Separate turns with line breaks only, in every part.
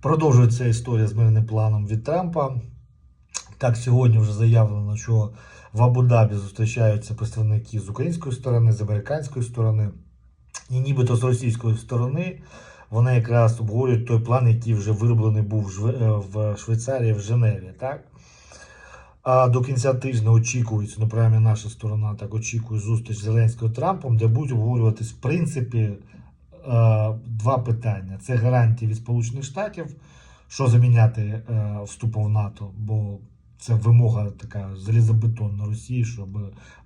Продовжується історія з мирним планом від Трампа. Так, сьогодні вже заявлено, що в Абу-Дабі зустрічаються представники з української сторони, з американської сторони, і нібито з російської сторони вони якраз обговорюють той план, який вже вироблений був в е, Швейцарії, в Женеві. Так? А до кінця тижня очікується, ну принаймні наша сторона так очікує зустріч з Трампом, де будуть обговорюватись в принципі два питання: це гарантії від Сполучених Штатів, що заміняти е, вступом в НАТО, бо це вимога така залізобетонна Росії, щоб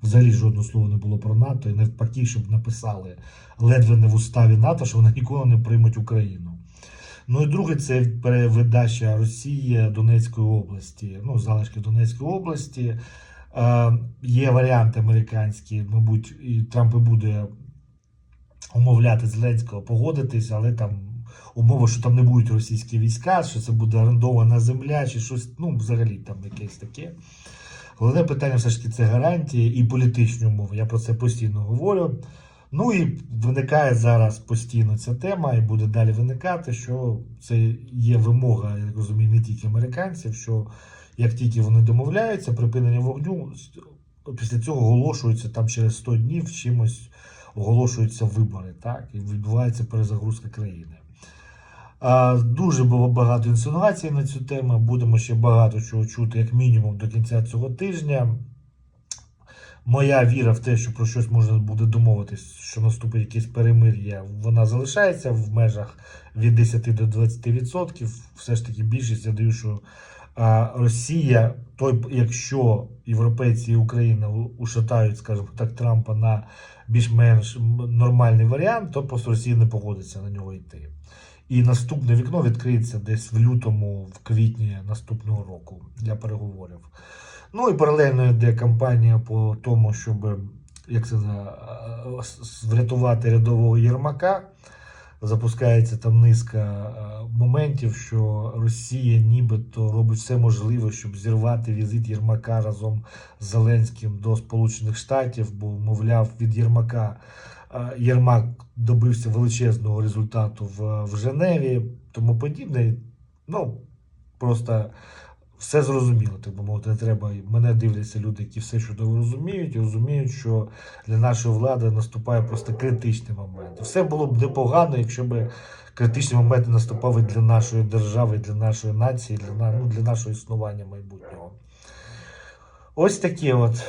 взагалі жодного слова не було про НАТО, і навпаки, щоб написали ледве не в уставі НАТО, що вони ніколи не приймуть Україну. Ну і друге, це перевидача Росії Донецької області, ну, залишки Донецької області. Е, є варіант американський, мабуть, і Трамп і буде умовляти Зеленського погодитись, але там умова, що там не будуть російські війська, що це буде орендована земля, чи щось, ну, взагалі там якесь таке. Головне питання все ж таки це гарантії і політичні умови. Я про це постійно говорю. Ну і виникає зараз постійно ця тема, і буде далі виникати, що це є вимога, я розумію, не тільки американців, що як тільки вони домовляються, припинення вогню, після цього оголошується там через 100 днів чимось оголошуються вибори, так, і відбувається перезагрузка країни. Дуже було багато інсинуацій на цю тему. Будемо ще багато чого чути, як мінімум, до кінця цього тижня. Моя віра в те, що про щось можна буде домовитись, що наступить якесь перемир'я, вона залишається в межах від 10 до 20%. Все ж таки більшість я даю, що Росія, той, якщо європейці і Україна ушатають, скажімо так, Трампа на більш-менш нормальний варіант, то просто Росія не погодиться на нього йти. І наступне вікно відкриється десь в лютому, в квітні наступного року для переговорів. Ну і паралельно йде кампанія по тому, щоб як це с- с- врятувати рядового Єрмака. Запускається там низка е, моментів, що Росія нібито робить все можливе, щоб зірвати візит Єрмака разом з Зеленським до Сполучених Штатів, бо, мовляв, від Єрмака е, Єрмак добився величезного результату в, в Женеві, тому подібне. Ну, просто все зрозуміло, так би мовити, не треба. Мене дивляться люди, які все чудово розуміють, і розуміють, що для нашої влади наступає просто критичний момент. Все було б непогано, якщо б критичні моменти наступали для нашої держави, для нашої нації, для, ну, для нашого існування майбутнього. Ось такі от.